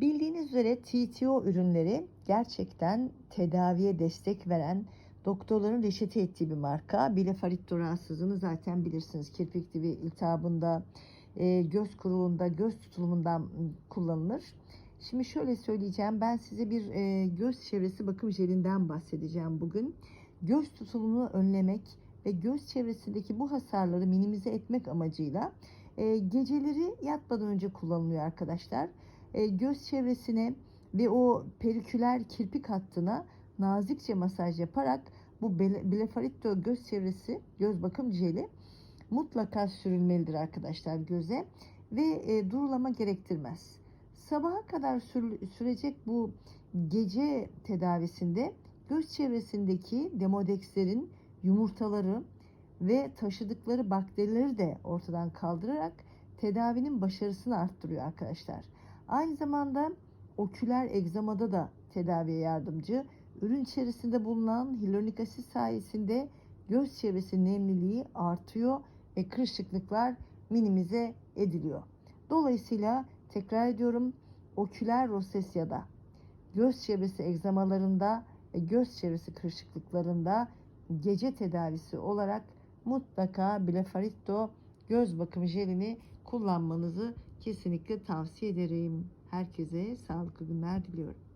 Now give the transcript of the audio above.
Bildiğiniz üzere TTO ürünleri gerçekten tedaviye destek veren doktorların reçete ettiği bir marka. Blefaritto rahatsızlığını zaten bilirsiniz. Kirpik dibi iltihabında, e, göz kuruğunda, göz tutulumundan kullanılır. Şimdi şöyle söyleyeceğim. Ben size bir e, göz çevresi bakım jelinden bahsedeceğim bugün. Göz tutulumunu önlemek ve göz çevresindeki bu hasarları minimize etmek amacıyla e, geceleri yatmadan önce kullanılıyor arkadaşlar. E, göz çevresine ve o periküler kirpik hattına nazikçe masaj yaparak bu Ble- Blefaritto göz çevresi, göz bakım jeli mutlaka sürülmelidir arkadaşlar göze ve e, durulama gerektirmez. Sabaha kadar sür- sürecek bu gece tedavisinde göz çevresindeki demodexlerin yumurtaları ve taşıdıkları bakterileri de ortadan kaldırarak tedavinin başarısını arttırıyor arkadaşlar. Aynı zamanda oküler egzamada da tedaviye yardımcı. Ürün içerisinde bulunan hyaluronik asit sayesinde göz çevresi nemliliği artıyor ve kırışıklıklar minimize ediliyor. Dolayısıyla tekrar ediyorum oküler rosesyada, göz çevresi egzamalarında ve göz çevresi kırışıklıklarında gece tedavisi olarak mutlaka Blefaritto göz bakım jelini kullanmanızı kesinlikle tavsiye ederim. Herkese sağlıklı günler diliyorum.